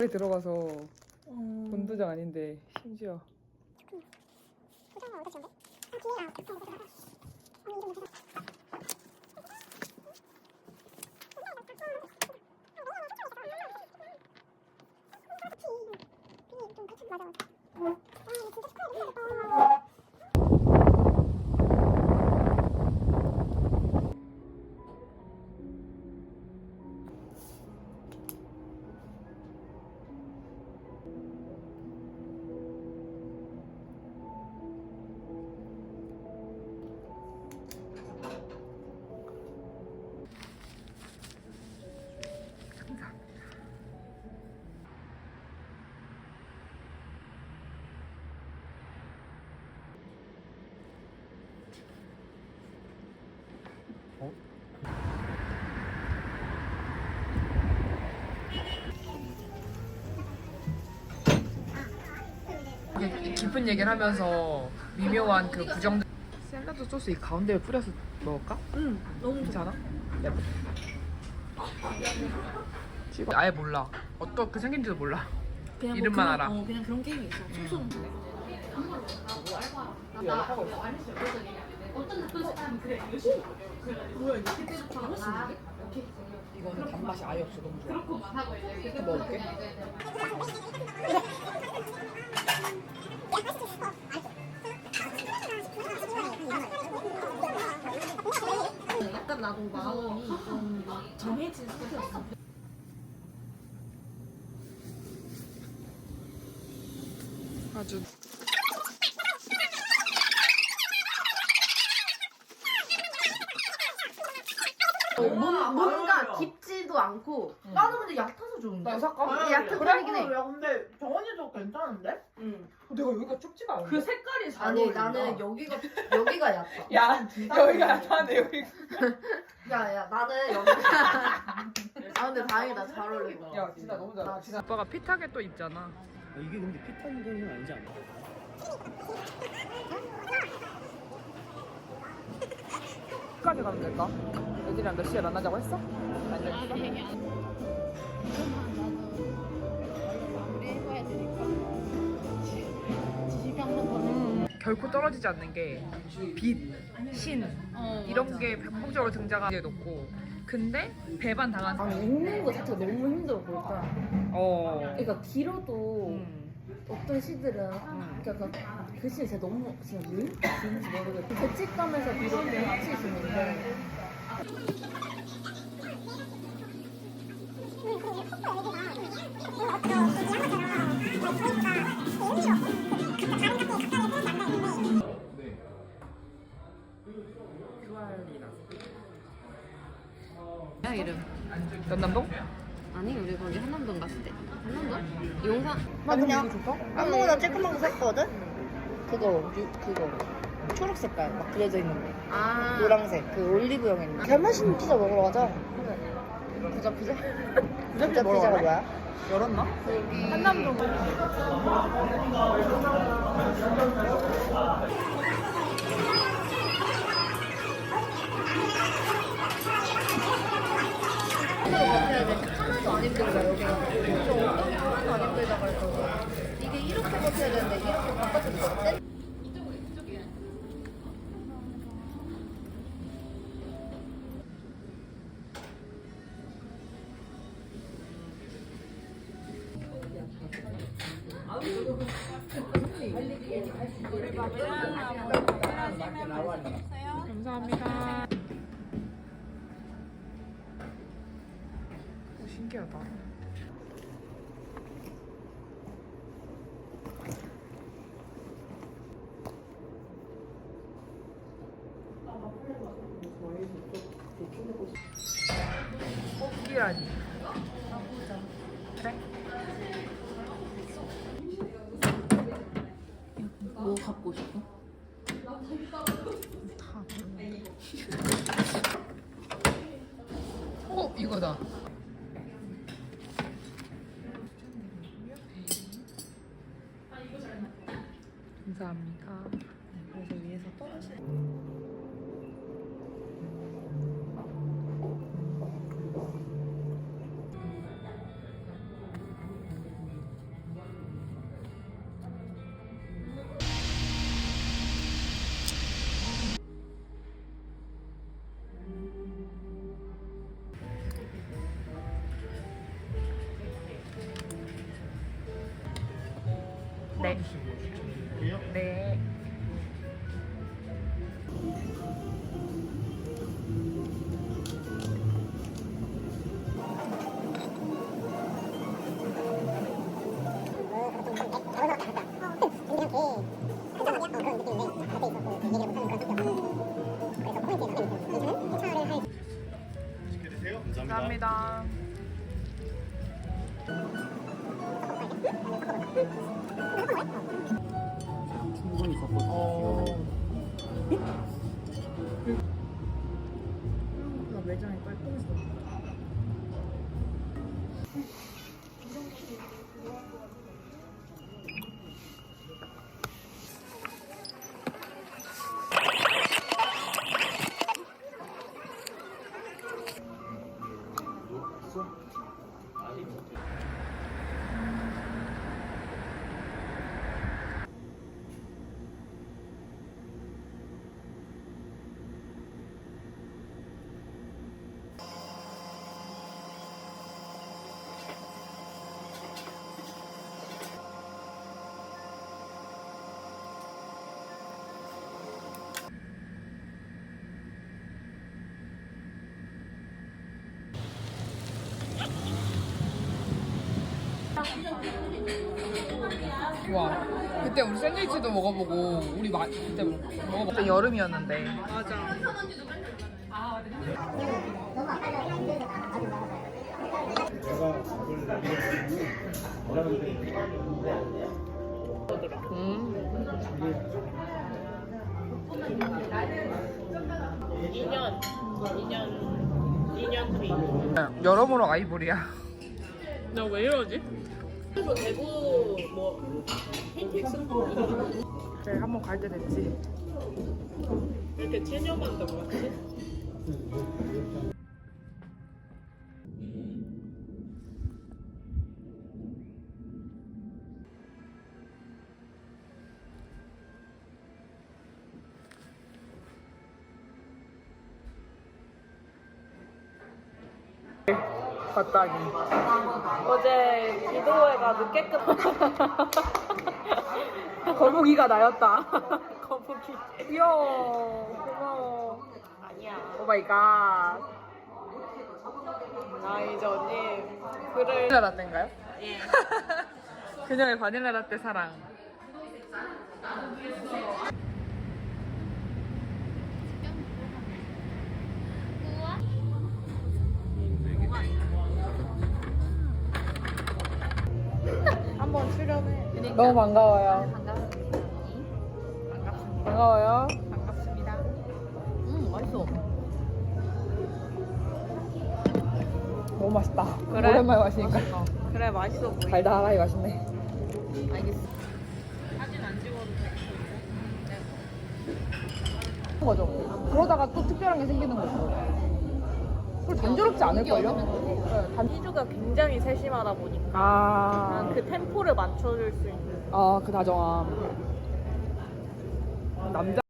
에 들어가서 어... 본도장 아닌데 심지어. 이게 깊은 얘기를 하면서 미묘한 그 부정 샐러드 소스 이 가운데에 뿌려서 먹을까? 응 너무 괜찮아? 야. 찍어. 아예 몰라. 어떻게 생긴지도 몰라. 그냥 이름만 그런, 알아. 어, 그냥 그런 게임이 있어 춤추는 거 이거 수 있는데? 이거는 단맛이 아예 없어. 너무 좋아. 이렇게 먹을게. 약간 나도 마음이 좀 정해진 상태였어. 아주. 뭔, 뭔가 깊 지도 않고 나는 근데 얕아서 좋은데 나 살까? 얕은 편이긴 해 야 근데 정원이도 괜찮은데? 응. 내가 여기가 좁지가 않은데. 그 색깔이 잘 아니 어울린다. 나는 여기가 여기가 얕아 야 여기가 나타나네 여기. 야야 나는 여기가 아 근데 다행이다 잘 어울리고 야 진짜 너무 잘하. 진짜 오빠가 핏하게 또 입잖아. 이게 근데 피타는 거는 아니지 않나? 끝까지 가면 될까? 애들이랑 몇 시에 만나자고 했어? 안 정했어? 결코 떨어지지 않는 게 빛, 신 이런 게 반복적으로 등장하게 놓고 근데 배반 당한 아니 읽는 거 자체가 너무 힘들어 보일까 어. 그러니까 길어도 음. 어떤 시들은 그러니까 그 글씨 진짜 너무 진짜 왜 이렇게 기는지 모르겠고 죄책감에서 비롯된 확실심인데 야 이름 연남동? 아니 우리 거기 한남동 갔을 때 한남동? 용산 나 그냥 이거 줄까? 아무거나 쬐끄만 거 샀거든? 그거 유, 그거 초록 색깔 막 그려져 있는 거. 아. 노란색 그 올리브영 있는 잘 맛있는 피자 먹으러 가자. 부자 피자? 부자 먹으러 피자가? 뭐야? 열었나? 한남동. 하나도 안 힘들다 여기가 좀 어떤 게 하나도 안 힘들다 그랬어 이게 이렇게 버텨야 되는데 이렇게 감사합니다. 오, 신기하다. 뽑기라니. 그래? 뭐 갖고 싶어? 어 이거다. 감사합니다. 네. 네. 감사합니다. Ha ha ha! 와 그때 우리 샌드위치도 먹어보고 우리 마, 그때 먹어보 그때 여름이었는데 맞아 음. 2년 2년 2년 뒤 여러모로 아이보리야 나 왜 이러지? 그래서 대구 뭐 흰텍스 그래 한번 갈 때 됐지 왜 이렇게 체념한다 그러지? 갔다니. 어제 기도회가 늦게 끝 거북이가 나였다. 거북이. 귀여워. 고마워. 아니야. 오 마이 갓나 이제 언니 글을 바닐라 라떼인가요? 예. 그녀의 바닐라 라떼 사랑 한번 출연해 너무 반가워요. 반가워요. 반갑습니다. 음 맛있어. 너무 맛있다. 그래? 오랜만에 마시니까. 그래 맛있어 보이 달달하게 맛있네. 알겠어. 사진 안 찍어도 돼? 거죠. 그러다가 또 특별한 게 생기는 거죠. 그걸 단조롭지 않을걸요? 네, 단... 희주가 굉장히 세심하다 보니까 아, 난그 템포를 맞춰줄 수 있는 아, 그 다정함. 남자